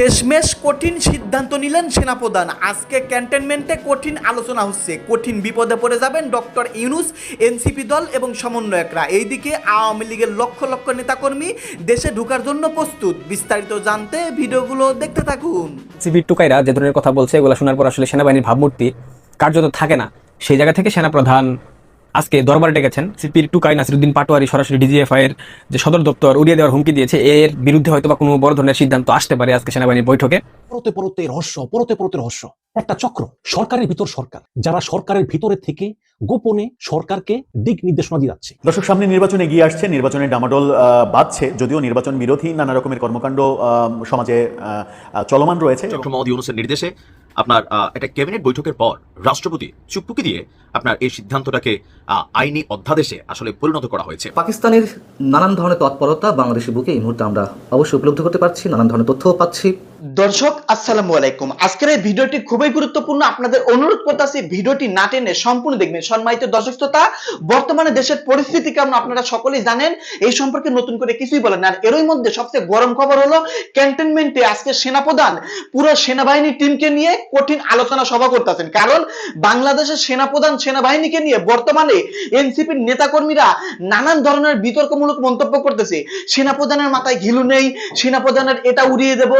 শেষমেশ কঠিন সিদ্ধান্ত নিলেন সেনাপ্রধান। আজকে ক্যান্টনমেন্টে কঠিন আলোচনা হচ্ছে। কঠিন বিপদে পড়ে যাবেন ডক্টর ইউনুস, এনসিপি দল এবং সমন্বয়করা। এইদিকে আওয়ামী লীগের লক্ষ লক্ষ নেতাকর্মী দেশে ঢোকার জন্য প্রস্তুত। বিস্তারিত জানতে ভিডিওগুলো দেখতে থাকুন। সিভির টুকাইরা যে ধরনের কথা বলছে, এগুলো শোনার পর আসলে সেনাবাহিনীর ভাবমূর্তি কার্যত থাকে না। সেই জায়গা থেকে সেনাপ্রধান আজকে দরবারে ডেকেছেন সিপির টুকাই নাসিরুদ্দিন পাটোয়ারি সরাসরি ডিজিএফআই এর যে সদর দপ্তর উড়িয়ে দেওয়ার হুমকি দিয়েছে এর বিরুদ্ধে হয়তো বা কোনো বড় ধরনের সিদ্ধান্ত আসতে পারে আজকে সেনাবাহিনীর বৈঠকে। পরতে পরতে রহস্য পরতে পরতে রহস্য। একটা চক্র সরকারের ভিতর সরকার যারা সরকারের ভিতরে থেকে গোপনে সরকারকে দিক নির্দেশনা দিয়ে যাচ্ছে। দর্শক সামনে নির্বাচন এগিয়ে আসছে নির্বাচনের ডামাডোল আহ, বাজছে যদিও নির্বাচন বিরোধী নানা রকমের কর্মকাণ্ড আহ, সমাজে চলমান রয়েছে। ডক্টর মোহাম্মদ নির্দেশে আপনার একটা ক্যাবিনেট বৈঠকের পর রাষ্ট্রপতি চুপুকি দিয়ে আপনার এই সিদ্ধান্তটাকে আইনি অধ্যাদেশে আসলে পরিণত করা হয়েছে। পাকিস্তানের নানান ধরনের তৎপরতা বাংলাদেশের বুকে এই মুহূর্তে আমরা অবশ্যই উপলব্ধি করতে পারছি, নানান ধরনের তথ্যও পাচ্ছি। দর্শক, আসসালামু আলাইকুম। আজকের এই ভিডিওটি খুবই গুরুত্বপূর্ণ। আপনাদের অনুরোধ করতেছি ভিডিওটি না টেনে সম্পূর্ণ দেখবেন। সম্মানিত দর্শক শ্রোতা, বর্তমানে দেশের পরিস্থিতি কেমন আপনারা সকলেই জানেন। এই সম্পর্কে নতুন করে কিছুই বলেন আর এরই মধ্যে সবচেয়ে গরম খবর হলো ক্যান্টনমেন্টে আজকে সেনাপ্রধান পুরো সেনাবাহিনী টিমকে নিয়ে কঠিন আলোচনা সভা করতেছেন। কারণ বাংলাদেশের সেনাপ্রধান সেনাবাহিনীকে নিয়ে বর্তমানে এনসিপির নেতাকর্মীরা নানান ধরনের বিতর্কমূলক মন্তব্য করতেছে। সেনাপ্রধানের মাথায় ঘিলু নেই, সেনাপ্রধানের এটা উড়িয়ে দেব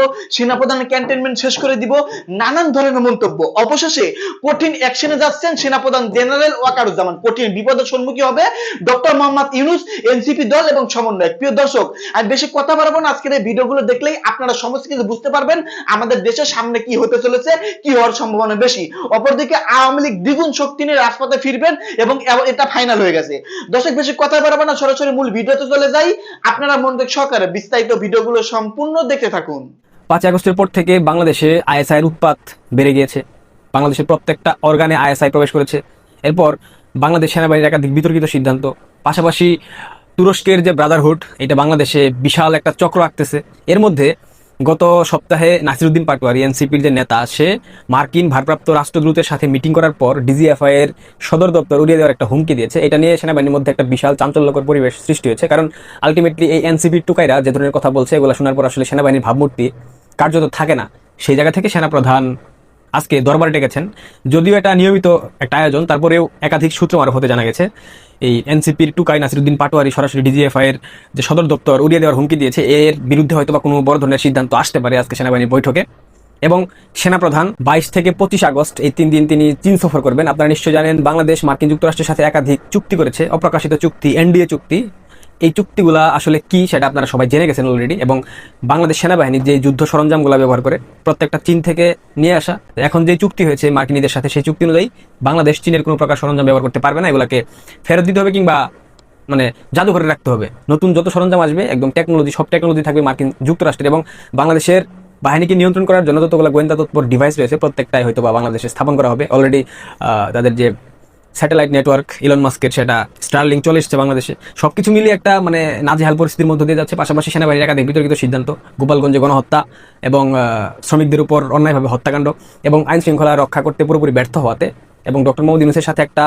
সেনাপ্রধানের ক্যান্টনমেন্ট শেষ করে দিব, নানান ধরনের মন্তব্য। অবশেষে কঠিন অ্যাকশনে যাচ্ছেন সেনাপ্রধান জেনারেল ওয়াকারুজ্জামান। কঠিন বিপদের সম্মুখীন হবে ডক্টর মোহাম্মদ ইউনুস, এনসিপি দল এবং সমন্বয় প্রিয় দর্শক, আমি বেশি কথা বাড়াবো না। আজকের এই ভিডিওগুলো দেখলেই আপনারা সমস্ত কিছু বুঝতে পারবেন আমাদের দেশের সামনে কি হতে চলেছে, কি হওয়ার সম্ভাবনা বেশি। অপরদিকে আওয়ামী লীগ দ্বিগুণ শক্তি নিয়ে রাজপথে ফিরবেন এবং এটা ফাইনাল হয়ে গেছে। দর্শক, বেশি কথা বাড়াবো না। সরাসরি মূল ভিডিওতে চলে যাই। আপনারা মনোযোগ সহকারে বিস্তারিত ভিডিওগুলো সম্পূর্ণ দেখতে থাকুন। পাঁচ আগস্টের পর থেকে বাংলাদেশে আইএসআই এর উৎপাত বেড়ে গিয়েছে। বাংলাদেশের প্রত্যেকটা অর্গানে আইএসআই প্রবেশ করেছে। এরপর বাংলাদেশ সেনাবাহিনীর একাধিক বিতর্কিত সিদ্ধান্ত। পাশাপাশি তুরস্কের যে ব্রাদারহুড এটা বাংলাদেশে বিশাল একটা চক্র আঁকতেছে। এর মধ্যে গত সপ্তাহে নাসিরুদ্দিন পাটোয়ারি, এনসিপির যে নেতা, সে মার্কিন ভারপ্রাপ্ত রাষ্ট্রদূতের সাথে মিটিং করার পর ডিজিএফআই এর সদর দপ্তর উড়িয়ে দেওয়ার একটা হুমকি দিয়েছে। এটা নিয়ে সেনাবাহিনীর মধ্যে একটা বিশাল চাঞ্চল্যকর পরিবেশ সৃষ্টি হয়েছে। কারণ আলটিমেটলি এই এনসিপির টুকাইরা যে ধরনের কথা বলছে, এগুলো শোনার পর আসলে সেনাবাহিনীর ভাবমূর্তি কার্যত থাকে না। সেই জায়গা থেকে সেনাপ্রধান আজকে দরবারে ডেকেছেন। যদিও এটা নিয়মিত একটা আয়োজন, তারপরেও একাধিক সূত্র মারফত জানা গেছে। এই এনসিপির টুকাই নাসিরুদ্দিন পাটোয়ারি সরাসরি ডিজিএফআই এর যে সদর দপ্তর উড়িয়ে দেওয়ার হুমকি দিয়েছে, এর বিরুদ্ধে হয়তো বা কোনো বড় ধরনের সিদ্ধান্ত আসতে পারে আজকে সেনাবাহিনীর বৈঠকে। এবং সেনাপ্রধান বাইশ থেকে পঁচিশ আগস্ট এই তিন দিন তিনি চীন সফর করবেন। আপনারা নিশ্চয়ই জানেন, বাংলাদেশ, মার্কিন যুক্তরাষ্ট্রের সাথে একাধিক চুক্তি করেছে। অপ্রকাশিত চুক্তি, এনডিএ চুক্তি। এই চুক্তিগুলা আসলে কি সেটা আপনারা সবাই জেনে গেছেন অলরেডি এবং বাংলাদেশ সেনাবাহিনী যে যুদ্ধ সরঞ্জামগুলো ব্যবহার করে প্রত্যেকটা চীন থেকে নিয়ে আসা এখন যে চুক্তি হয়েছে মার্কিনীদের সাথে, সেই চুক্তি অনুযায়ী বাংলাদেশ চীনের কোনো প্রকার সরঞ্জাম ব্যবহার করতে পারবে না, এগুলাকে ফেরত দিতে হবে কিংবা মানে জাদুঘরে রাখতে হবে। নতুন যত সরঞ্জাম আসবে, একদম টেকনোলজি সব টেকনোলজি থাকবে মার্কিন যুক্তরাষ্ট্রের এবং বাংলাদেশের বাহিনীকে নিয়ন্ত্রণ করার জন্য যতগুলো গোয়েন্দা তৎপর ডিভাইস রয়েছে, প্রত্যেকটাই হয়তো বা বাংলাদেশে স্থাপন করা হবে। অলরেডি তাদের যে স্যাটেলাইট নেটওয়ার্ক ইলন মাস্কের সেটা স্টারলিং চলে এসেছে বাংলাদেশে। সব কিছু মিলিয়ে একটা মানে নাজেহাল পরিস্থিতির মধ্যে দিয়ে যাচ্ছে। পাশাপাশি সেনাবাহিনীর একাধিক বিতর্কিত সিদ্ধান্ত, গোপালগঞ্জে গণহত্যা এবং শ্রমিকদের উপর অন্যায়ভাবে হত্যাকাণ্ড এবং আইন শৃঙ্খলা রক্ষা করতে পুরোপুরি ব্যর্থ হওয়াতে এবং ডক্টর মোহাম্মদ ইউনুসের সাথে একটা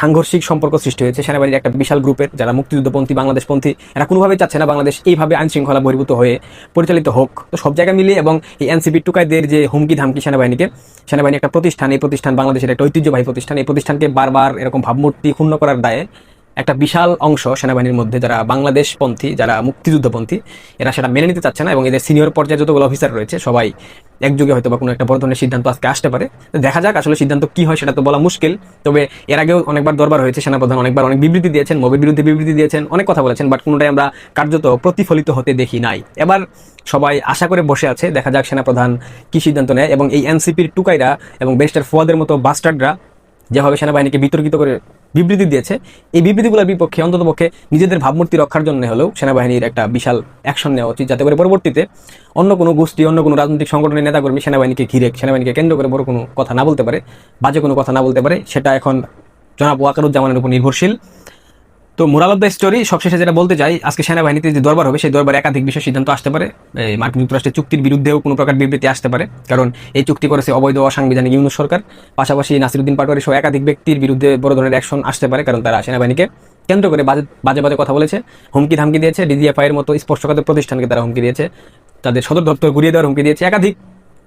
সাংঘর্ষিক সম্পর্ক সৃষ্টি হয়েছে সেনাবাহিনীর একটা বিশাল গ্রুপের, যারা মুক্তিযুদ্ধপন্থী, বাংলাদেশপন্থী, এরা কোনোভাবেই চাচ্ছে না বাংলাদেশ এইভাবে আইন শৃঙ্খলা বহির্ভূত হয়ে পরিচালিত হোক। তো সব জায়গায় মিলিয়ে এবং এই এনসিপি টুকাইদের যে হুমকি ধামকি সেনাবাহিনীকে, সেনাবাহিনী একটা প্রতিষ্ঠান, এই প্রতিষ্ঠান বাংলাদেশের একটা ঐতিহ্যবাহী প্রতিষ্ঠান, এই প্রতিষ্ঠানকে বারবার এরকম ভাবমূর্তি ক্ষুণ্ণ করার দায়ে একটা বিশাল অংশ সেনাবাহিনীর মধ্যে যারা বাংলাদেশপন্থী যারা মুক্তিযুদ্ধপন্থী, এরা সেটা মেনে নিতে চাচ্ছে না এবং এদের সিনিয়র পর্যায়ে যতগুলো অফিসার রয়েছে, সবাই একযোগে হয়তো বা কোনো একটা বড় ধরনের সিদ্ধান্ত আজকে আসতে পারে। দেখা যাক আসলে সিদ্ধান্ত কি হয়, সেটা তো বলা মুশকিল। তবে এর আগেও অনেকবার দরবার হয়েছে, সেনাপ্রধান অনেকবার অনেক বিবৃতি দিয়েছেন, মোবির বিরুদ্ধে বিবৃতি দিয়েছেন, অনেক কথা বলেছেন বাট কোনোটাই আমরা কার্যত প্রতিফলিত হতে দেখি নাই। এবার সবাই আশা করে বসে আছে, দেখা যাক সেনাপ্রধান কি সিদ্ধান্ত নেয় এবং এই এনসিপির টুকাইরা এবং ব্যারিস্টার ফুয়াদের মতো বাস্টার্ডরা যেভাবে সেনাবাহিনীকে বিতর্কিত করে বিবৃতি দিয়েছে, এই বিবৃতিগুলোর বিপক্ষে, অন্ততপক্ষে নিজেদের ভাবমূর্তি রক্ষার জন্য হলেও সেনাবাহিনীর একটা বিশাল অ্যাকশন নেওয়া উচিত, যাতে করে পরবর্তীতে অন্য কোনো গোষ্ঠী, অন্য কোনো রাজনৈতিক সংগঠনের নেতাকর্মী সেনাবাহিনীকে ঘিরে, সেনাবাহিনীকে কেন্দ্র করে বড় কোনো কথা না বলতে পারে, বাজে কোনো কথা না বলতে পারে, সেটা এখন জনাব ওয়াকারুজ্জামানের উপর নির্ভরশীল। তো মোরাল অফ দ্য স্টোরি সবশেষে যেটা বলতে চাই, আজকে সেনাবাহিনীতে যে দরবার হবে, সেই দরবারে একাধিক বিষয় সিদ্ধান্ত আসতে পারে। মার্কিন যুক্তরাষ্ট্রের চুক্তির বিরুদ্ধেও কোনো প্রকার বিবৃতি আসতে পারে। কারণ এই চুক্তি করেছে অবৈধ অসাংবিধানিক ইউনুস সরকার। পাশাপাশি নাসিরুদ্দিন পাটোয়ারি সহ একাধিক ব্যক্তির বিরুদ্ধে বড় ধরনের অ্যাকশন আসতে পারে, কারণ তারা সেনাবাহিনীকে কেন্দ্র করে বাজে বাজে বাজে কথা বলেছে, হুমকি ধামকি দিয়েছে ডিজিএফআই এর মতো স্পর্শকাতর প্রতিষ্ঠানকে তারা হুমকি দিয়েছে, তাদের সদর দপ্তর ঘুরিয়ে দেওয়ার হুমকি দিয়েছে, একাধিক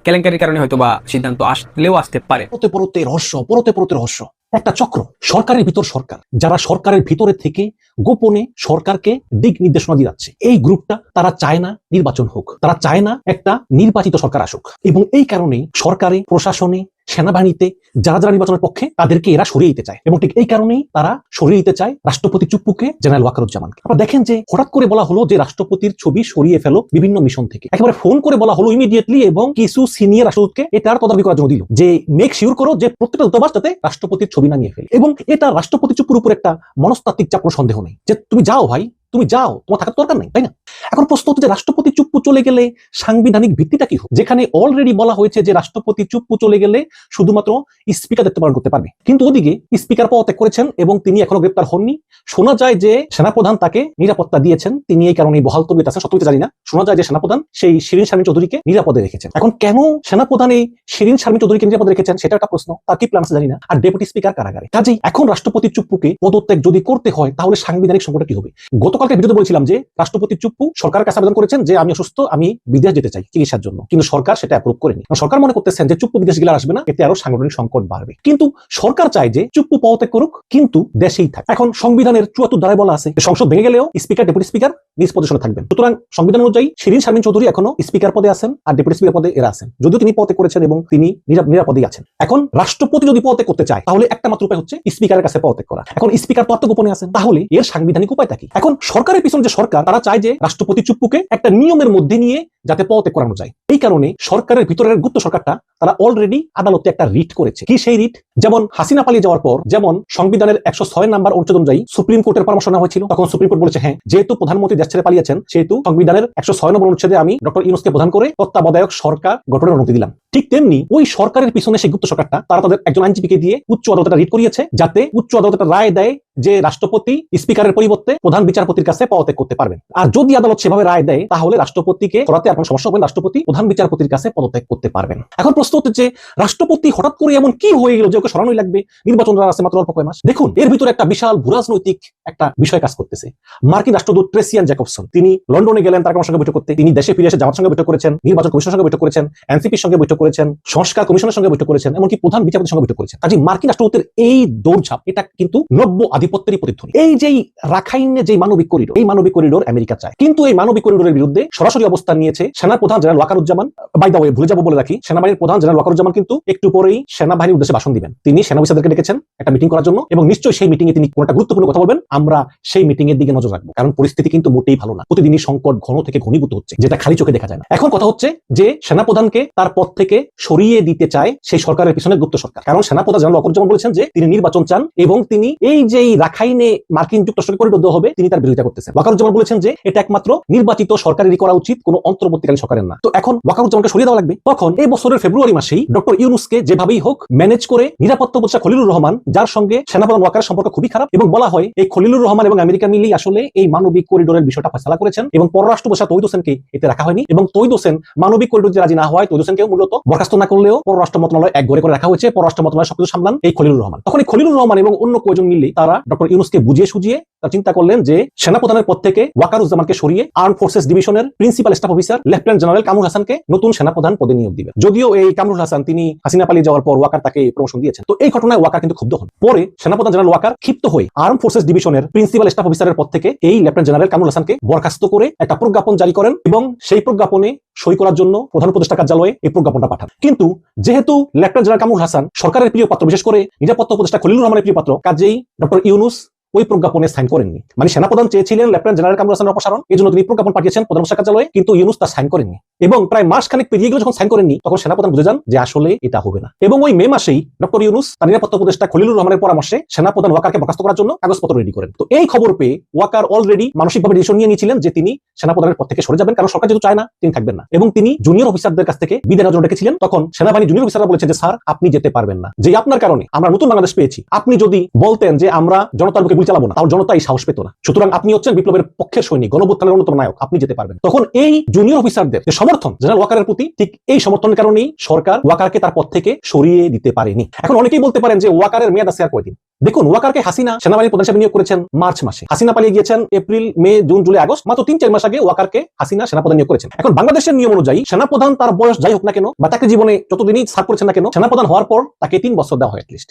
কেলেঙ্কারির কারণে হয়তো বা সিদ্ধান্ত আসলেও আসতে পারে। পরতে পরতে রহস্য, পরতে পরতে রহস্য। একটা চক্র, সরকারের ভিতর সরকার, যারা সরকারের ভিতরে থেকে গোপনে সরকারকে দিক নির্দেশনা দিয়ে যাচ্ছে। এই গ্রুপটা তারা চায় না নির্বাচন হোক, তারা চায় না একটা নির্বাচিত সরকার আসুক। এবং এই কারণে সরকারে, প্রশাসনে সেনাবাহিনীতে যারা যারা নির্বাচনের পক্ষে তাদেরকে এরা সরিয়ে দিতে চায়। এবং ঠিক এই কারণেই তারা সরিয়ে দিতে চায় রাষ্ট্রপতি চুপ্পুকে, জেনারেল ওয়াকারুজ্জামানকে। আপনারা দেখেন যে হঠাৎ করে বলা হলো যে রাষ্ট্রপতির ছবি সরিয়ে ফেলো বিভিন্ন মিশন থেকে। একেবারে ফোন করে বলা হলো ইমিডিয়েটলি এবং কিছু সিনিয়র রাষ্ট্রদূতকে এটার তদারকি করার জন্য দিল যে মেক শিওর করো যে প্রত্যেকটা দূতাবাস যাতে রাষ্ট্রপতির ছবি না নিয়ে ফেলে। এবং এটা রাষ্ট্রপতি চুপুর উপর একটা মনস্তাত্ত্বিক চাপ সন্দেহ নেই যে তুমি যাও ভাই তুমি যাও, তোমার থাকার দরকার নেই, তাই না? এখন প্রশ্ন হচ্ছে যে রাষ্ট্রপতি চুপ্পু চলে গেলে সাংবিধানিক ভিত্তিটা কি হবে যেখানে অলরেডি বলা হয়েছে যে রাষ্ট্রপতি চুপ্পু চলে গেলে শুধুমাত্র স্পিকার দায়িত্ব পালন করতে পারবে। কিন্তু ওদিকে স্পিকার পদত্যাগ করেছেন এবং তিনি এখনও গ্রেপ্তার হননি। শোনা যায় যে সেনাপ্রধান তাকে নিরাপত্তা দিয়েছেন। তিনি এই কারণে বহাল তবিয়ত আছেন সত্যি জানি না। শোনা যায় যে সেনাপ্রধান সেই শিরিন শারমিন চৌধুরীকে নিরাপদে রেখেছেন। এখন কেন সেনাপ্রধান এই শিরিন শারমিন চৌধুরীকে নিরাপদে রেখেছেন? সেটা একটা প্রশ্ন, তার কি প্ল্যান আছে জানি না। আর ডেপুটি স্পিকার কারাগারে? কাজেই এখন রাষ্ট্রপতি চুপ্পুকে পদত্যাগ যদি করতে হয়, তাহলে সাংবিধানিক সংকটটা কি হবে? গতকালকে ভিডিওতে বলছিলাম যে রাষ্ট্রপতি চুপ্পু সরকারের কাছে আবেদন করেছেন যে আমি অসুস্থ, আমি বিদেশ যেতে চাই চিকিৎসার জন্য। কিন্তু সরকার সেটা অ্যাপ্রুভ করেনি। সরকার মনে করতেছেন যে চুপ্পু বিদেশ গেলে আসবে না, এতে আরও সাংগঠনিক সংকট বাড়বে। কিন্তু সরকার চায় যে চুপ্পু পদত্যাগ করুক, কিন্তু দেশেই থাকে। এখন সংবিধানের চুয়াত্তর দ্বারায় বলা আছে সংসদ ভেঙে গেলেও স্পিকার, ডেপুটি স্পিকার নিজ পজিশনে থাকবেন। সুতরাং সংবিধান অনুযায়ী শিরিন শারমিন চৌধুরী এখনও স্পিকার পদে আছেন আর ডেপুটি স্পিকার পদে এরা আছেন। যদিও তিনি পদত্যাগ করেছেন এবং তিনি নিরা- নিরাপদেই আছেন। এখন রাষ্ট্রপতি যদি পদত্যাগ করতে চায়, তাহলে একটা মাত্র উপায় হচ্ছে স্পিকারের কাছে পদত্যাগ করা। এখন স্পিকার তো আত্মগোপনে আছেন তাহলে এর সাংবিধানিক উপায় কি? এখন সরকারের পিছনে যে সরকার, তারা চায় যে রাষ্ট্রপতি চুপ্পুকে একটা নিয়মের মধ্যে নিয়ে যাতে পদত্যাগ করানো যায়। এই কারণে সরকারের ভিতরের গুপ্ত সরকারটা, তারা অলরেডি আদালতে একটা রিট করেছে। কি সেই রিট যেমন হাসিনা পালিয়ে যাওয়ার পর, যেমন সংবিধানের একশো ছয় নাম্বার অনুচ্ছেদ অনুযায়ী সুপ্রিম কোর্টের পরামর্শ নেওয়া হয়েছিল, তখন সুপ্রিম কোর্ট বলেছে হ্যাঁ যেহেতু প্রধানমন্ত্রী দেশ ছেড়ে পালিয়েছেন, সেহেতু সংবিধানের একশো ছয় নম্বর অনুচ্ছেদে আমি ডক্টর ইউনুসকে প্রধান করে তত্ত্বাবধায়ক সরকার গঠনের অনুমতি দিলাম। ঠিক তেমনি ওই সরকারের পিছনে সেই গুপ্ত সরকারটা, তারা তাদের একজন আইনজীবীকে দিয়ে উচ্চ আদালতে রিট করিয়েছে যাতে উচ্চ আদালত একটা রায় দেয় যে রাষ্ট্রপতি স্পিকারের পরিবর্তে প্রধান বিচারপতির কাছে পদত্যাগ করতে পারবেন। আর যদি আদালত সেভাবে রায় দেয়, তাহলে রাষ্ট্রপতিকে করাতে আপনার সমস্যা হবে রাষ্ট্রপতি প্রধান বিচারপতির কাছে পদত্যাগ করতে পারবেন। এখন প্রশ্ন হচ্ছে যে, রাষ্ট্রপতি হঠাৎ করে এমন কি হয়ে গেল যে ওকে সরানোই লাগবে? নির্বাচন আছে মাত্র অল্প কয় মাস। দেখুন, এর ভিতরে একটা বিশাল ভূরাজনৈতিক একটা বিষয় কাজ করতেছে। মার্কিন রাষ্ট্রদূত ট্রেসিয়ান জ্যাকবসন, তিনি লন্ডনে গেলেন, তার সঙ্গে বৈঠক করতে। তিনি দেশে ফিরে এসে জামাত সঙ্গে বৈঠক করেছেন, নির্বাচন কমিশনের সঙ্গে বৈঠক করেছেন, এনসিপির সঙ্গে বৈঠক করেছেন, সংস্কার কমিশনের সঙ্গে বৈঠক করেছেন, এমনকি প্রধান বিচারপতির সঙ্গে বৈঠক করেছেন। কাজে মার্কিন রাষ্ট্রদূতের এই দৌড়ঝাঁপ, এটা কিন্তু নব্য আধিপত্যেরই প্রতিধ্বনি। এই যেই রাখাইনে যে মানবিক করিডোর, এই মানবিক করিডোর আমেরিকা চায়। কিন্তু এই মানবিক করিডোরের বিরুদ্ধে সরাসরি অবস্থান নিয়েছে সেনা প্রধান general Wakeruzzaman. By the way ভুলে যাব বলে রাখি, সেনাবাহিনীর প্রধান জেনারেল ওয়াকারুজ্জামান কিন্তু একটু পরেই সেনাবাহিনীর উদ্দেশ্যে ভাষণ দিবেন। তিনি সেনা অফিসারদেরকে ডেকেছেন একটা মিটিং করার জন্য, এবং নিশ্চয়ই সেই মিটিং এ তিনি কোনো একটা গুরুত্বপূর্ণ কথা বলবেন। আমরা সেই মিটিং এর দিকে নজর রাখব, কারণ পরিস্থিতি কিন্তু মোটেই ভালো না। প্রতিদিনই সংকট ঘন থেকে ঘনীভূত হচ্ছে, যেটা খালি চোখে দেখা যায় না। এখন কথা হচ্ছে যে সেনাপ্রধানকে তার পদ থেকে সরিয়ে দিতে চায় সেই সরকারের পিছনে গুপ্ত সরকার। কারণ সেনাপ্রধান জেনারেল ওয়াকারুজ্জামান বলেছেন যে, তিনি নির্বাচন চান এবং তিনি এই যে রাখাইনে মার্কিন যুক্তরাষ্ট্রকে পরিবদ্ধ হবে, তিনি তার বিরোধিতা করতেছেন। ওয়াকারুজ্জামান বলেছেন যে, এটা একমাত্র নির্বাচিত সরকারেরই করা উচিত, কোনো অন্তর্বর্তীকালীন সরকারের না। তো এখন ওয়াকারুজ্জামানকে সরিয়ে দেওয়া লাগবে। তখন এই বছরের ফেব্রুয়ারি মাসেই ডক্টর ইউনুসকে যেভাবেই হোক ম্যানেজ করে নিরাপত্তা উপদেষ্টা খলিলুর রহমান, যার সঙ্গে সেনাপ্রধান ওয়াকারের সম্পর্ক খুবই খারাপ এবং বলা হয় এই খলিলুর রহমান এবং আমেরিকা মিলেই আসলে এই মানবিক করিডোরের বিষয়টা ফেসলা করেছেন এবং পররাষ্ট্র উপদেষ্টা তৈদ হোসেনকে এতে রাখা হয়নি এবং তৈদ হোসেন মানবিক করিডোর যে রাজি না হয় তৈদ হোসেনকেও মূলত বরখাস্ত না করলেও পররাষ্ট্র মন্ত্রণালয় এক ঘরে করে রাখা হয়েছে। পররাষ্ট্র মন্ত্রণালয় সবকিছু সামলান এই খলিলুর রহমান। তখন এই খলিলুর রহমান এবং অন্য কয়েকজন মিললেই তারা ডক্টর ইউনুসকে বুঝিয়ে সুজিয়ে তারা চিন্তা করলেন যে সেনাপ্রধানের পদ থেকে ওয়াকারুজ্জামানকে সরিয়ে আর্ম ফোর্সেস ডিভিশনের principal staff officer lieutenant general Kamrul হাসানকে নতুন সেনাপ্রধান পদে নিয়োগ দিবেন। যদিও এই কামরুল হাসান তিনি হাসিনা পালিয়ে যাওয়ার পর ওয়াকার তাকে প্রমোশন দিয়েছেন। তো এই ঘটনায় ওয়াকার কিন্তু ক্ষুব্ধ হন। পরে সেনাপ্রধান জেনারেল ওয়াকার ক্ষিপ্ত হয়ে আর্ম ফোর্সেস ডিভিশনের প্রিন্সিপাল স্টাফ অফিসারের পদ থেকে এই লেফটেন্যান্ট জেনারেল কামরুল হাসানকে বরখাস্ত করে একটা প্রজ্ঞাপন জারি করেন এবং সেই প্রজ্ঞাপনে সই করার জন্য প্রধান উপদেষ্টা কার্যালয়ে এই প্রজ্ঞাপনটা পাঠান। কিন্তু যেহেতু লেফটেন্যান্ট জেনারেল কামরুল হাসান সরকারের প্রিয় পাত্র, বিশেষ করে নিরাপত্তা উপদেষ্টা খলিলুর রহমানের প্রিয় পাত্র, কাজেই ডক্টর ইউনুস ওই প্রজ্ঞাপনে সাইন করেননি। মানে সেনাপ্রধান চেয়েছিলেন লেফটেন্যান্ট জেনারেল কামরুল হাসানের অপসারণ এই জন্য তিনি প্রজ্ঞাপন পাঠিয়েছেন প্রধান কার্যালয়ে কিন্তু ইউনুস তা সাইন করেননি। এবং প্রায় মাস খানিক পেরিয়ে গেলে যখন সাইন করেননি, তখন সেনাপ্রধান বুঝে যান যে আসলে এটা হবে না। এবং ওই মে মাসেই ডক্টর ইউনুস তার নিরাপত্তা উপদেষ্টা খলিলুর রহমানের পরামর্শে সেনাপ্রধান ওয়াকারকে বরখাস্ত করার জন্য কাগজপত্র রেডি করেন। তো এই খবর পেয়ে ওয়াকার অলরেডি মানসিকভাবে ডিসিশন নিয়ে নিয়েছিলেন যে তিনি সেনাপ্রধানের পদ থেকে সরে যাবেন, কারণ সরকার যেহেতু চায় না, তিনি থাকবেন না। এবং তিনি জুনিয়র অফিসারদের কাছ থেকে বিদায় নেওয়ার জন্য ডেকেছিলেন। তখন সেনাবাহিনী জুনিয়র অফিসাররা বলেছেন যে, স্যার, আপনি যেতে পারবেন না। যে আপনার কারণে আমরা নতুন বাংলাদেশ পেয়েছি, আপনি যদি বলতেন যে আমরা জনতার বুকে গুলি চালাবো না তাহলে জনতা এই সাহস পেত না। সুতরাং আপনি হচ্ছেন বিপ্লবের পক্ষের সৈনিক গণভুত্থানের অন্যতম নায়ক, আপনি যেতে পারবেন তখন এই জুনিয়র অফিসারদের সমর্থন। জেনারেল ওয়াকারের প্রতি ঠিক এই সমর্থনের কারণেই সরকার ওয়াকারকে তার পদ থেকে সরিয়ে দিতে পারেনি। এখন অনেকেই বলতে পারেন যে ওয়াকারের মেয়াদ আছে আর কয়দিন? দেখুন, ওয়াকারকে হাসিনা সেনাবাহিনী প্রধান হিসেবে নিয়োগ করেছেন মার্চ মাসে। হাসিনা পালিয়ে গিয়েছেন April, May, June, July, August, মাত্র তিন, চার মাস আগে ওয়াকারকে হাসিনা সেনাপ্রধান নিয়োগ করেছেন। এখন বাংলাদেশের নিয়ম অনুযায়ী সেনাপ্রধান তার বয়স যাই হোক না কেন, বা তাকে জীবনে যতদিনই সার্ভ করেছেন না কেন, সেনাপ্রধান হওয়ার পর তাকে তিন বছর দেওয়া হয় লিস্ট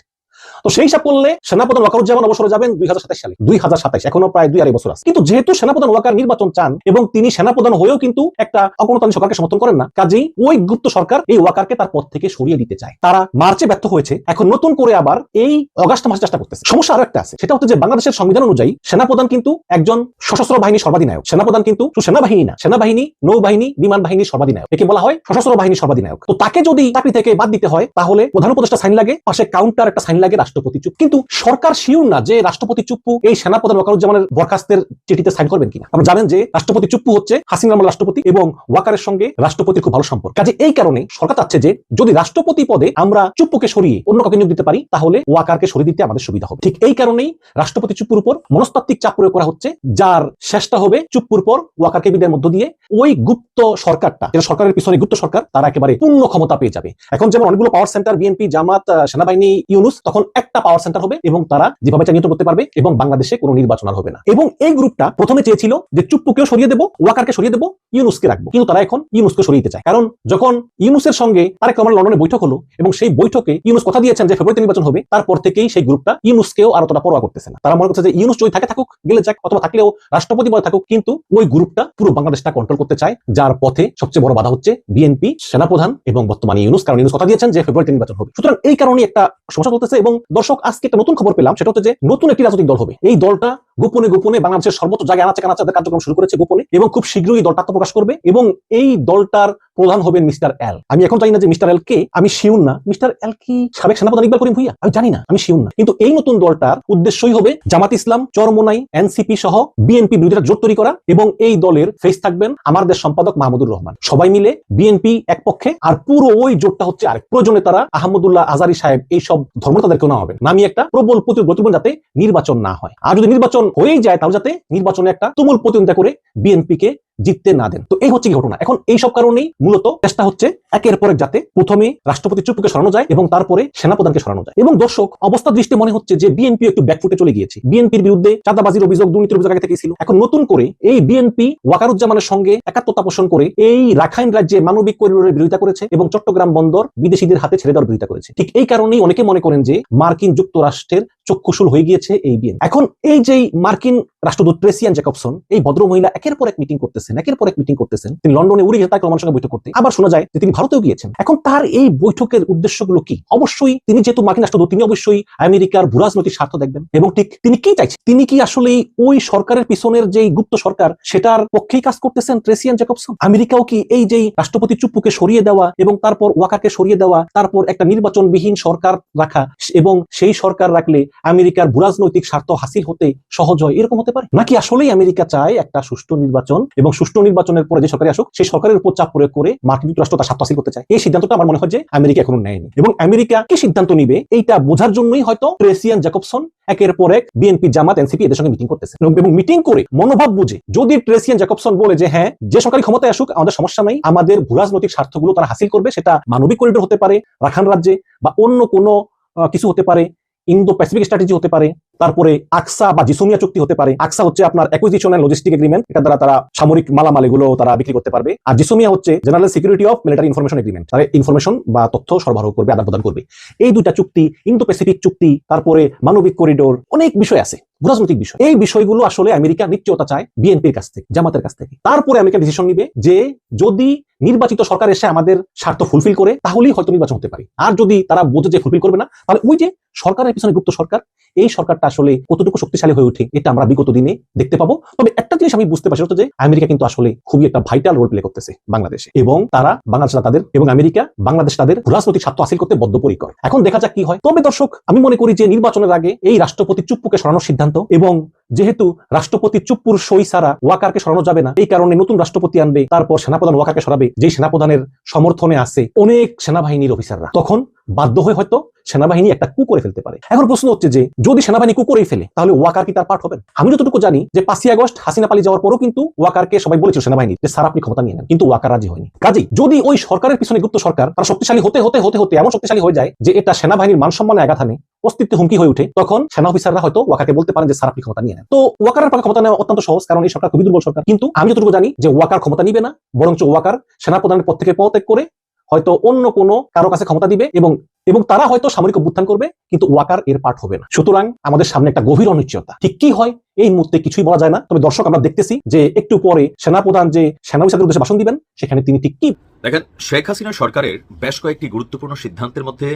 তো সেই হিসাব করলে সেনাপ্রধান ওয়াকারুজ্জামান অবসরে যাবেন দুই হাজার সাতাশ সালে। দুই হাজার সাতাইশ এখনও প্রায় দুই আড়াই বছর আছে। কিন্তু যেহেতু সেনাপ্রধান ওয়াকার নির্বাচন চান এবং তিনি সেনাপ্রধান হয়েও কিন্তু একটা অগণতান্ত্রিক সরকারকে সমর্থন করেন না, কাজেই ওই গুপ্ত সরকার এই ওয়াকারকে তার পদ থেকে সরিয়ে দিতে চায়। তারা মার্চে ব্যর্থ হয়েছে, এখন নতুন করে আবার এই অগাস্ট মাসে চেষ্টা করতেছে। সমস্যা আরও একটা আছে, সেটা হচ্ছে যে বাংলাদেশের সংবিধান অনুযায়ী সেনাপ্রধান কিন্তু একজন সশস্ত্র বাহিনী সর্বাধিনায়ক। সেনাপ্রধান কিন্তু সেনাবাহিনী না, সেনাবাহিনী, নৌবাহিনী, বিমান বাহিনীর সর্বাধিনায়ক। একে বলা হয় সশস্ত্র বাহিনীর সর্বাধিনায়ক। তো তাকে যদি চাকরি থেকে বাদ দিতে হয়, তাহলে প্রধান উপদেষ্টা সাইন লাগে, পাশে কাউন্টার একটা সাইন লাগে রাষ্ট্রপতি চুপ। কিন্তু সরকার শিওর না যে রাষ্ট্রপতি চুপ্পু এই সেনাপ্রধান ওয়াকারুজ্জামানের বরখাস্তের চিঠিতে সাইন করবেন কিনা। আপনারা জানেন যে রাষ্ট্রপতি চুপ্পু হচ্ছে হাসিনা রহমান রাষ্ট্রপতি এবং ওয়াকারের সঙ্গে রাষ্ট্রপতির খুব ভালো সম্পর্ক। কাজে এই কারণে সরকার চাচ্ছে যে যদি রাষ্ট্রপতি পদে আমরা চুপ্পুকে সরিয়ে অন্য কাউকে নিয়োগ দিতে পারি, তাহলে ওয়াকারকে সরিয়ে দিতে আমাদের সুবিধা হবে। ঠিক এই কারণেই রাষ্ট্রপতি চুপ্পুর উপর মনস্তাত্ত্বিক চাপ প্রয়োগ করা হচ্ছে, যার শেষটা হবে চুপ্পুর পর ওয়াকারকে বিদায়ের মধ্য দিয়ে ওই গুপ্ত সরকারটা। যেটা সরকারের পিছনে গুপ্ত সরকার, তারা একেবারে পূর্ণ ক্ষমতা পেয়ে যাবে। এখন যেমন অনেকগুলো পাওয়ার সেন্টার বিএনপি জামাত সেনাবাহিনী, ইউনুস, তখন একটা পাওয়ার সেন্টার হবে এবং তারা যেভাবে চাই করতে পারবে এবং বাংলাদেশে কোনো নির্বাচন আর হবে না। এবং এই গ্রুপটা প্রথমে চেয়েছিল যে চুপ্পুকেও সরিয়ে দেবো, ওয়াকারকে সরিয়ে দেবো, ইউনুসকে রাখব। কিন্তু তারা এখন ইউনুসকে সরিয়ে চায়। কারণ যখন ইউনুসের সঙ্গে তারেক রহমান লন্ডনে বৈঠক হলো এবং সেই বৈঠকে ইউনুস কথা দিয়েছেন যে ফেব্রুয়ারিতে নির্বাচন হবে, তারপর থেকেই সেই গ্রুপটা ইউনুসকেও আর অতটা পরোয়া করতেছে না। তারা মনে করছে যে ইউনুস যদি থাকে থাকুক, গেলে যাক, অথবা থাকলেও রাষ্ট্রপতি পদে থাকুক, কিন্তু ওই গ্রুপটা পুরো বাংলাদেশটা কন্ট্রোল করতে চায়, যার পথে সবচেয়ে বড় বাধা হচ্ছে বিএনপি, সেনাপ্রধান এবং বর্তমানে ইউনুস। কারণ ইউনুস কথা দিয়েছেন যে ফেব্রুয়ারিতে নির্বাচন হবে। সুতরাং এই কারণে একটা সমস্যা চলতেছে এবং দর্শক, আজকে একটা নতুন খবর পেলাম, সেটা হচ্ছে যে নতুন একটি রাজনৈতিক দল হবে। এই দলটা গোপনে গোপনে বাংলাদেশের সর্বোচ্চ জায়গায় আনাচে কানাচে কার্যক্রম শুরু করেছে গোপনে এবং খুব শীঘ্রই দলটা আত্মপ্রকাশ করবে এবং এই দলটার প্রধান হবেন মিস্টার এল। আমি এখন জানি না যে মিস্টার এল কে। আমি শিউন না। মিস্টার এল কি সাবেক সেনাপ্রধান ইকবাল করিম ভুইয়া? আমি জানি না। আমি শিউন না। কিন্তু এই নতুন দলটার উদ্দেশ্যই হবে জামাত ইসলাম, চরমোনাই, এনসিপি সহ বিএনপি বিরোধীরা জোট তৈরি করা এবং এই দলের ফেস থাকবেন আমার দেশ সম্পাদক মাহমুদুর রহমান। সবাই মিলে বিএনপি এক পক্ষে আর পুরো ওই জোটটা হচ্ছে আরেক প্রয়োজনে তারা আহমদুল্লাহ আজারি সাহেব। এই সব ধর্ম তাদেরকেও না হবে। নামি একটা প্রবল প্রতিদ্বন্দ্বী যাতে নির্বাচন না হয়। আর যদি নির্বাচন হয়েই যায় তাহলে যাতে নির্বাচনে একটা তুমুল প্রতিদ্বন্দ্বিতা করে বিএনপিকে জিততে না দেন। তো এই হচ্ছে ঘটনা। এখন এই সব কারণেই মূলত চেষ্টা হচ্ছে একের পর এক যাতে প্রথমে রাষ্ট্রপতি চুপুকে সরানো যায় এবং তারপরে সেনাপ্রধানকে সরানো যায়। এবং দর্শক, অবস্থা দৃষ্টি মনে হচ্ছে যে বিএনপি একটু ব্যাকফুটে চলে গিয়েছে। বিএনপির বিরুদ্ধে চাঁদাবাজির অভিযোগ, দুর্নীতির অভিযোগ আগে থেকে ছিল। এখন নতুন করে এই বিএনপি ওয়াকারুজ্জামানের সঙ্গে একাত্মতা পোষণ করে এই রাখাইন রাজ্যে মানবিক করিডোরের বিরোধিতা করেছে এবং চট্টগ্রাম বন্দর বিদেশিদের হাতে ছেড়ে দেওয়ার বিরোধিতা করেছে। ঠিক এই কারণেই অনেকে মনে করেন যে মার্কিন যুক্তরাষ্ট্রের চক্ষুশুল হয়ে গিয়েছে এই বিএনপি। এখন এই যে মার্কিন রাষ্ট্রদূত প্রেসিয়ান জ্যাকবসন এই ভদ্র মহিলা একের পর এক মিটিং করতেছেন, একের পর এক মিটিং করতেছেন। তিনি লন্ডনে উড়ে তার রহমানের সঙ্গে বৈঠক করতে। আবার শোনা যায় যে তিনি ভারতেও গিয়েছেন। এখন তার এই বৈঠকের উদ্দেশ্যগুলো কি? অবশ্যই তিনি যেহেতু মার্কিন রাষ্ট্রদূত, তিনি অবশ্যই আমেরিকার ভূরাজনৈতিক স্বার্থ দেখবেন। এবং ঠিক তিনি কি চাইছেন? তিনি কি আসলে ওই সরকারের পিছনের যে গুপ্ত সরকার, সেটার পক্ষেই কাজ করতেছেন ট্রেসিয়ান জ্যাকবসন আমেরিকাও কি এই যে রাষ্ট্রপতি চুপ্পুকে সরিয়ে দেওয়া এবং তারপর ওয়াকাকে সরিয়ে দেওয়া, তারপর একটা নির্বাচনবিহীন সরকার রাখা এবং সেই সরকার রাখলে আমেরিকার ভূরাজনৈতিক স্বার্থ হাসিল হতে সহজ হয়? এরকম হতে পারে? নাকি আসলেই আমেরিকা চায় একটা সুষ্ঠু নির্বাচন এবং সুষ্ঠু নির্বাচনের পরে যে সরকারি আসুক, সেই সরকারের উপর চাপ প্রয়োগ করে মার্কিন যুক্তরাষ্ট্র তার স্বার্থ করতে চায়। এই সিদ্ধান্তটা আমার মনে হয় যে আমেরিকা এখনও নেয়নি। এবং আমেরিকা কি সিদ্ধান্ত নিবে, এইটা বোঝার জন্যই হয়তো প্রেসিয়ান জ্যাকবসন একের পর এক বিএনপি, জামাত, এনসিপি এদের সঙ্গে মিটিং করতেছে। এবং- মিটিং করে মনোভাব বুঝে যদি ট্রেসিয়ান জ্যাকবসন বলে যে হ্যাঁ যে সরকারি ক্ষমতায় আসুক, আমাদের সমস্যা নাই, আমাদের ভূরাজনৈতিক স্বার্থগুলো তারা হাসিল করবে, সেটা মানবিক করিডোর হতে পারে রাখান রাজ্যে বা অন্য কোনো কিছু হতে পারে ইন্দো প্যাসিফিক স্ট্র্যাটেজি হতে পারে তারপরে আকসা বা জিসুমিয়া চুক্তি হতে পারে। আকসা হচ্ছে আপনার অ্যাকুইজিশন এন্ড লজিস্টিক এগ্রিমেন্ট এটা দ্বারা তারা সামরিক মালামাল এগুলো তারা বিক্রি করতে পারবে। আর জিসুমিয়া হচ্ছে general security of military information agreement তারা ইনফরমেশন বা তথ্য সরবরাহ করবে, আদান প্রদান করবে। এই দুইটা চুক্তি ইন্দো প্যাসিফিক চুক্তি, তারপরে মানবিক করিডোর অনেক বিষয় আছে, রাজনৈতিক বিষয়। এই বিষয়গুলো আসলে আমেরিকা নিশ্চয়তা চায় বিএনপির কাছ থেকে, জামাতের কাছ থেকে। তারপরে আমেরিকা ডিসিশন নিবে যে যদি নির্বাচিত সরকার এসে আমাদের স্বার্থ ফুলফিল করে, তাহলেই হয়তো নির্বাচন হতে পারে। আর যদি তারা বোঝে যে ফুলফিল করবে না, তাহলে ওই যে সরকারের পিছনে গুপ্ত সরকার, এই সরকারটা আসলে কতটুকু শক্তিশালী হয়ে ওঠে এটা আমরা বিগত দিনে দেখতে পাবো। তবে একটা জিনিস আমি বুঝতে পারছি যে আমেরিকা কিন্তু আসলে খুবই একটা ভাইটাল রোল প্লে করতেছে বাংলাদেশে। এবং তারা বাংলাদেশ তাদের, এবং আমেরিকা বাংলাদেশ তাদের রাজনৈতিক স্বার্থ হাসিল করতে বদ্ধপরিকর। এখন দেখা যাক কি হয়। তবে দর্শক, আমি মনে করি যে নির্বাচনের আগে এই রাষ্ট্রপতি চুপ্পুকে সরানোর সিদ্ধান্ত, এবং যেহেতু রাষ্ট্রপতি চুপ্পুর সই সারা ওয়াকারকে সরানো যাবে না, এই কারণে নতুন রাষ্ট্রপতি আনবে, তারপর সেনাপ্রধান ওয়াকারকে সরাবে, যেই সেনাপ্রধানের সমর্থনে আছে অনেক সেনাবাহিনীর অফিসাররা। তখন বাধ্য হয়ে হয়তো সেনাবাহিনী একটা কু করে ফেলতে পারে। এখন প্রশ্ন হচ্ছে যে, যদি সেনাবাহিনী কু করেই ফেলে, তাহলে ওয়াকার কি তার পার্ট হবেন আমি যতটুকু জানি যে পাঁচই আগস্ট হাসিনা পালিয়ে যাওয়ার পরও কিন্তু ওয়াকারকে সবাই বলেছিল সেনাবাহিনী যে, স্যার, আপনি ক্ষমতা নিয়ে নেন। কিন্তু ওয়াকার রাজি হয়নি। কাজেই যদি ওই সরকারের পিছনে গুপ্ত সরকার তারা শক্তিশালী হতে হতে হতে হতে এমন শক্তিশালী হয়ে যায় যে, এটা সেনাবাহিনীর মান সম্মানে আঘাত আনে অস্তিত্বে হুমকি হয়ে ওঠে, তখন সেনা অফিসাররা হয়তো ওয়াকাকে বলতে পারেন যে, স্যার, আপনি ক্ষমতা নিয়ে নেন। তো ওয়াকারের পক্ষে ক্ষমতা নেওয়া অত্যন্ত সহজ, কারণ এই সরকার খুবই দুর্বল সরকার। কিন্তু আমি যতটুকু জানি যে, ওয়াকার ক্ষমতা নিবে না, বরঞ্চ ওয়াকার সেনাপ্রধানের পদ থেকে পদত্যাগ করে হয়তো অন্য কোনো কারও কাছে ক্ষমতা দিবে এবং এবং তারা হয়তো সামরিক অভ্যুত্থান করবে, কিন্তু ওয়াকার এর পাঠ হবে না। সুতরাং আমাদের সামনে একটা গভীর অনিশ্চয়তা। ঠিক কি হয়? এই মুহূর্তে কিছুই বলা যায় না। তবে দর্শক আমরা দেখতেছি যে একটু পরে সেনাপ্রধান যে সেনা অফিসারদের উদ্দেশ্যে ভাষণ দিবেন, সেখানে তিনি ঠিক কি দেখেন, শেখ হাসিনা সরকারের বেশ কয়েকটি গুরুত্বপূর্ণ সিদ্ধান্তের মধ্যে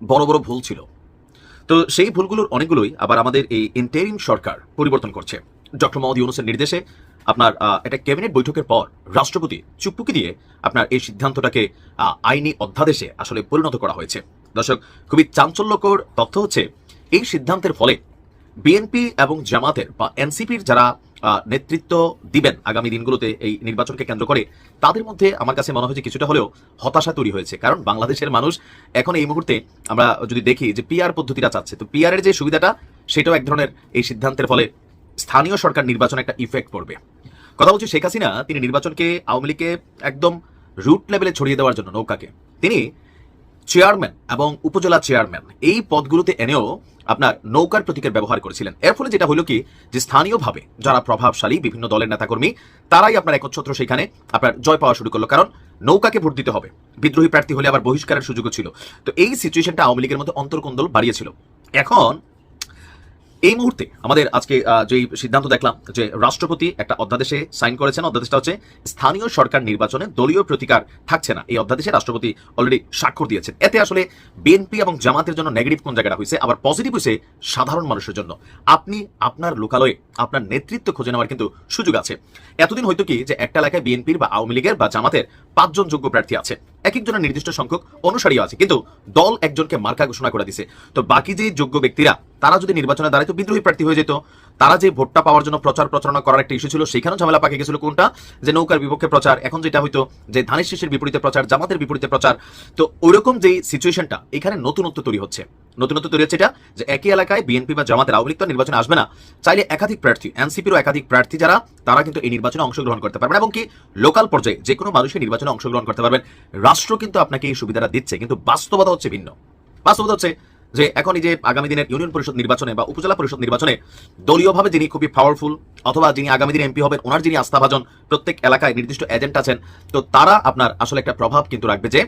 বড় বড় ভুল ছিল। তো সেই ভুলগুলোর অনেকগুলোই আবার আমাদের এই ইন্টারিম সরকার পরিবর্তন করছে। ডক্টর মোহাম্মদ ইউনুসের নির্দেশে আপনার একটা ক্যাবিনেট বৈঠকের পর রাষ্ট্রপতি চুপপুকি দিয়ে আপনার এই সিদ্ধান্তটাকে আইনি অধ্যাদেশে আসলে পরিণত করা হয়েছে। দর্শক, খুবই চাঞ্চল্যকর তথ্য হচ্ছে, এই সিদ্ধান্তের ফলে বিএনপি এবং জামাতের বা এনসিপির যারা নেতৃত্ব দিবেন আগামী দিনগুলোতে এই নির্বাচনকে কেন্দ্র করে, তাদের মধ্যে আমার কাছে মনে হয়েছে কিছুটা হলেও হতাশা তৈরি হয়েছে। কারণ বাংলাদেশের মানুষ এখন এই মুহূর্তে আমরা যদি দেখি যে পিআর পদ্ধতিটা চাচ্ছে, তো পিআর এর যে সুবিধাটা, সেটাও এক ধরনের এই সিদ্ধান্তের ফলে স্থানীয় সরকার নির্বাচনে একটা ইফেক্ট পড়বে। কথা বলছি শেখ হাসিনা, তিনি নির্বাচনকে আওয়ামী লীগকে একদম রুট লেভেলে ছড়িয়ে দেওয়ার জন্য নৌকাকে। তিনি চেয়ারম্যান এবং উপজেলা চেয়ারম্যান এই পদগুলোতে এনেও আপনার নৌকার প্রতীকের ব্যবহার করেছিলেন। এর ফলে যেটা হলো কি, যে স্থানীয়ভাবে যারা প্রভাবশালী বিভিন্ন দলের নেতাকর্মী, তারাই আপনার একচ্ছত্র সেখানে আপনার জয় পাওয়া শুরু করল। কারণ নৌকাকে ভোট দিতে হবে। বিদ্রোহী প্রার্থী হলে আবার বহিষ্কারের সুযোগও ছিল। তো এই সিচুয়েশনটা আওয়ামী লীগের মধ্যে অন্তর্কন্দল বাড়িয়েছিল। এখন এই মুহূর্তে আমাদের আজকে যেই সিদ্ধান্ত দেখলাম যে রাষ্ট্রপতি একটা অধ্যাদেশে সাইন করেছেন, অধ্যাদেশটা হচ্ছে স্থানীয় সরকার নির্বাচনে দলীয় প্রতিকার থাকছে না। এই অধ্যাদেশে রাষ্ট্রপতি অলরেডি স্বাক্ষর দিয়েছেন। এতে আসলে বিএনপি এবং জামাতের জন্য নেগেটিভ কোন জায়গাটা হয়েছে আবার পজিটিভ হয়েছে সাধারণ মানুষের জন্য। আপনি আপনার লোকালয়ে আপনার নেতৃত্ব খুঁজে নেওয়ার কিন্তু সুযোগ আছে। এতদিন হয়তো কি যে একটা এলাকায় বিএনপির বা আওয়ামী লীগের বা জামাতের পাঁচজন যোগ্য প্রার্থী আছে। এক একজনের নির্দিষ্ট সংখ্যক অনুসারী আছে, কিন্তু দল একজনকে মার্কা ঘোষণা করে দিছে। তো বাকি যে যোগ্য ব্যক্তিরা, তারা যদি নির্বাচনে দাঁড়ায় তো বিদ্রোহী প্রার্থী হয়ে যেত তারা যে ভোটটা পাওয়ার জন্য প্রচার প্রচারণা করার একটা ইস্যু ছিল, সেখানেও ঝামেলা পাকে গেছিল কোনটা? যে নৌকার বিপক্ষে প্রচার, এখন যেটা হয়তো যে ধানের শীষের বিপরীতে প্রচার, জামাতের বিপরীতে প্রচার, তো ওইরকম যে সিচুয়েশনটা এখানে নতুনত্ব তৈরি হচ্ছে। নতুনত্ব তৈরি হচ্ছে এটা যে একই এলাকায় বিএনপি বা জামাতের আওয়ামী লীগ নির্বাচনে আসবে না। চাইলে একাধিক প্রার্থী এনসিপিরও একাধিক প্রার্থী যারা, তারা কিন্তু এই নির্বাচনে অংশগ্রহণ করতে পারবেন এবং কি লোকাল পর্যায়ে যে কোনো মানুষের নির্বাচনে অংশগ্রহণ করতে পারবেন। রাষ্ট্র কিন্তু আপনাকে এই সুবিধাটা দিচ্ছে, কিন্তু বাস্তবতা হচ্ছে ভিন্ন। বাস্তবতা হচ্ছে যে এখন এই যে আগামী দিনের ইউনিয়ন পরিষদ নির্বাচনে বা উপজেলা পরিষদ নির্বাচনে দলীয়ভাবে যিনি খুবই পাওয়ারফুল অথবা যিনি আগামী দিনে এমপি হবেন, ওনার যিনি আস্থাভাজন প্রত্যেক এলাকায় নির্দিষ্ট এজেন্ট আছেন, তো তারা আপনার আসলে একটা প্রভাব কিন্তু রাখবে যে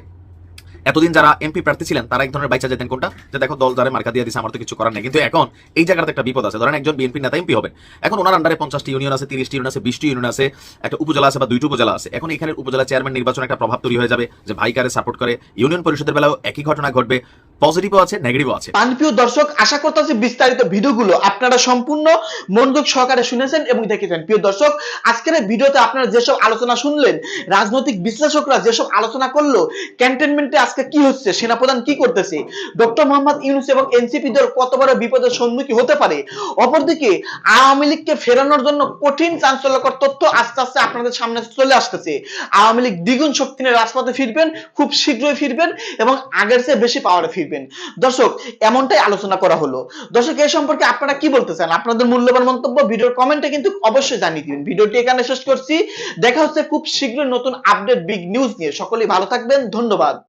এতদিন যারা এমপি প্রার্থী ছিলেন, তারা এক ধরনের বাইচা যেতেন কোনটা? যে দেখো, দল যারা মার্কা দিয়ে দিচ্ছে আমার তো কিছু করার নেই। কিন্তু এখন এই জায়গাতে একটা বিপদ আছে। ধরেন একজন বিএনপি নেতা এমপি হবেন। এখন ওনার আন্ডারে পঞ্চাশটি ইউনিয়ন আছে, তিরিশটি ইউনিয়ন আছে, বিশটি ইউনিয়ন আছে, একটা উপজেলা আছে বা দুইটি উপজেলা আছে। এখন এখানে উপজেলা চেয়ারম্যান নির্বাচন একটা প্রভাব তৈরি হয়ে যাবে যে ভাই কারে সাপোর্ট করে। ইউনিয়ন পরিষদের বেলাও একই ঘটনা ঘটবে। পজিটিভও আছে নেগেটিভও আছে। প্রিয় দর্শক, আশা করতেছি বিস্তারিত ভিডিওগুলো আপনারা সম্পূর্ণ মনোযোগ সহকারে শুনেছেন এবং দেখেছেন। প্রিয় দর্শক, আজকের ভিডিওতে আপনারা যেসব আলোচনা শুনলেন, রাজনৈতিক বিশ্লেষকরা যেসব আলোচনা করল ক্যান্টনমেন্টে আজকে কি হচ্ছে? সেনাপ্রধান কি করতেছে? ডক্টর মোহাম্মদ ইউনুস এবং এনসিপি দল কত বড় বিপদের সম্মুখীন হতে পারে? অপরদিকে, আওয়ামী লীগকে ফেরানোর জন্য কঠিন চাঞ্চল্যকর তথ্য আস্তে আস্তে আপনাদের সামনে চলে আসতেছে। আওয়ামী লীগ দ্বিগুণ শক্তি নিয়ে রাজপথে ফিরবেন, খুব শীঘ্রই ফিরবেন এবং আগের চেয়ে বেশি পাওয়ারে ফিরবেন। দর্শক, এমনটাই আলোচনা করা হলো। দর্শক, এ সম্পর্কে আপনারা কি বলতে চান? আপনাদের মূল্যবান মন্তব্য ভিডিওর কমেন্টে কিন্তু অবশ্যই জানিয়ে দিবেন। ভিডিওটি এখানে শেষ করছি। দেখা হচ্ছে খুব শীঘ্রই নতুন আপডেট বিগ নিউজ নিয়ে। সকলেই ভালো থাকবেন। ধন্যবাদ।